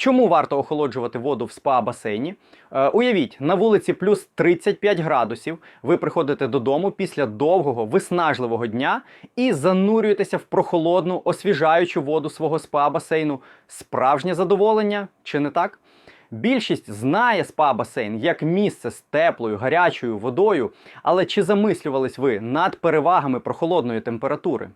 Чому варто охолоджувати воду в спа-басейні? Е, уявіть, на вулиці плюс 35 градусів. Ви приходите додому після довгого виснажливого дня і занурюєтеся в прохолодну, освіжаючу воду свого спа-басейну. Справжнє задоволення, чи не так? Більшість знає спа-басейн як місце з теплою, гарячою водою, але чи замислювались ви над перевагами прохолодної температури?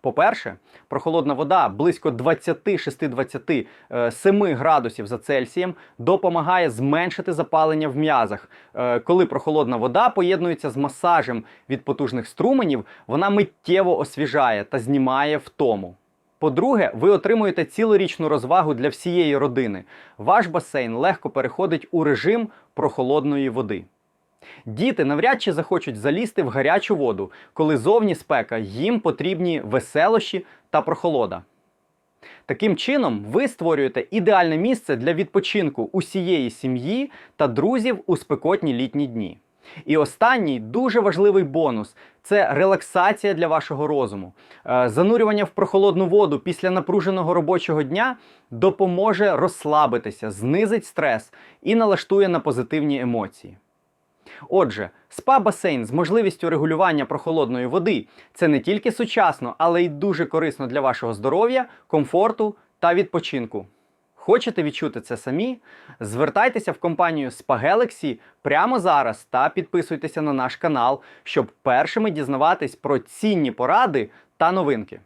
По-перше, прохолодна вода близько 26-27 градусів за Цельсієм допомагає зменшити запалення в м'язах. Е, Коли прохолодна вода поєднується з масажем від потужних струменів, вона миттєво освіжає та знімає втому. По-друге, ви отримуєте цілорічну розвагу для всієї родини. Ваш басейн легко переходить у режим прохолодної води. Діти навряд чи захочуть залізти в гарячу воду, коли зовні спека їм потрібні веселощі та прохолода. Таким чином, ви створюєте ідеальне місце для відпочинку усієї сім'ї та друзів у спекотні літні дні. І останній дуже важливий бонус це релаксація для вашого розуму. Е, Занурювання в прохолодну воду після напруженого робочого дня допоможе розслабитися, знизить стрес і налаштує на позитивні емоції. Отже, спа-басейн з можливістю регулювання прохолодної води це не тільки сучасно, але й дуже корисно для вашого здоров'я, комфорту та відпочинку. Хочете відчути це самі? Звертайтеся в компанію Spa Galaxy прямо зараз та підписуйтеся на наш канал, щоб першими дізнаватись про цінні поради та новинки.